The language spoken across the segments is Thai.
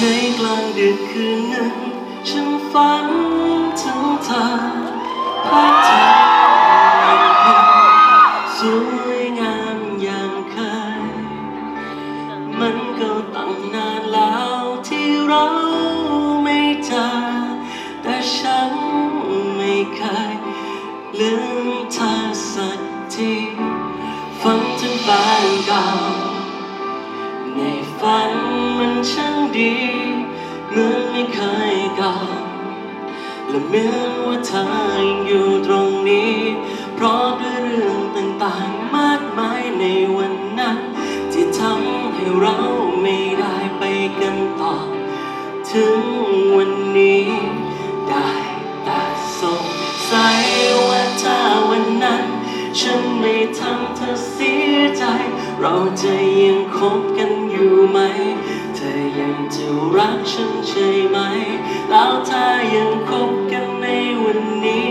ในกลางดึกคืนหนึ่งฉันฝัน เราไม่เจอแต่ฉันไม่เคยลืมเธอสักทีฝันถึงแฟนเก่าในฝันมันช่างดีเหมือนไม่เคยเก่าและเหมือนว่าเธอยังอยู่ตรงนี้ เพราะด้วยเรื่องต่างๆมากมายในวันนั้น ที่ทำให้เราไม่ได้ไปกันต่อ ถึงวันนี้ ได้แต่สงสัยว่าถ้าวันนั้น ฉันไม่ทำเธอเสียใจ เราจะยังคบกันอยู่ไหม เธอยังจะรักฉันใช่ไหม แล้วถ้ายังคบกันในวันนี้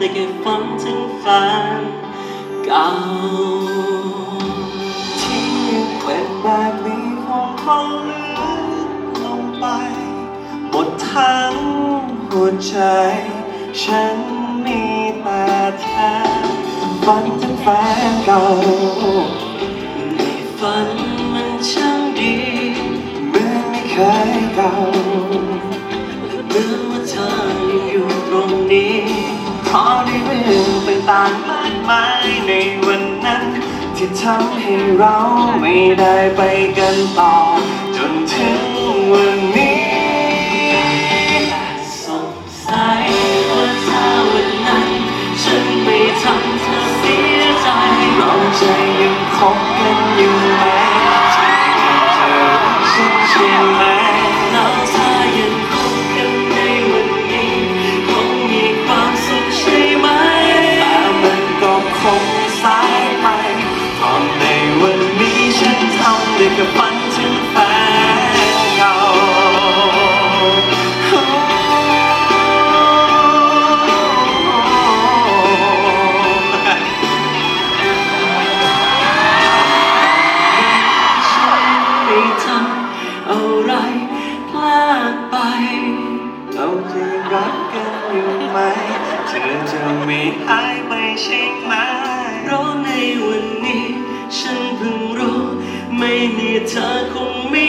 ได้แค่ฝันถึงแฟนเก่าที่ยังเป็นแบบนี้คงคงลึกลงไป หมดทั้งหัวใจ ฉันมีแต่เธอฝันถึงแฟนเก่าในฝันมันช่างดี เหมื่อนไม่เคยเก่าางๆมายในวันนั้น ที่ทำให้เราไม่ได้ไปกันต่อ จนถึงวันนี้สงสัยว่าถ้าวันนั้น ฉันไปทำเธอเสียใจเราใจยังคบกันอยู่ไหม ก็คงสายไปตอนในวันนี้ฉันทำได้แค่ฝัน เธอจะไม่หายไปใช่ไหมเพราะในวันนี้ ฉันเพิ่งรู้ ไม่มีเธอคงไม่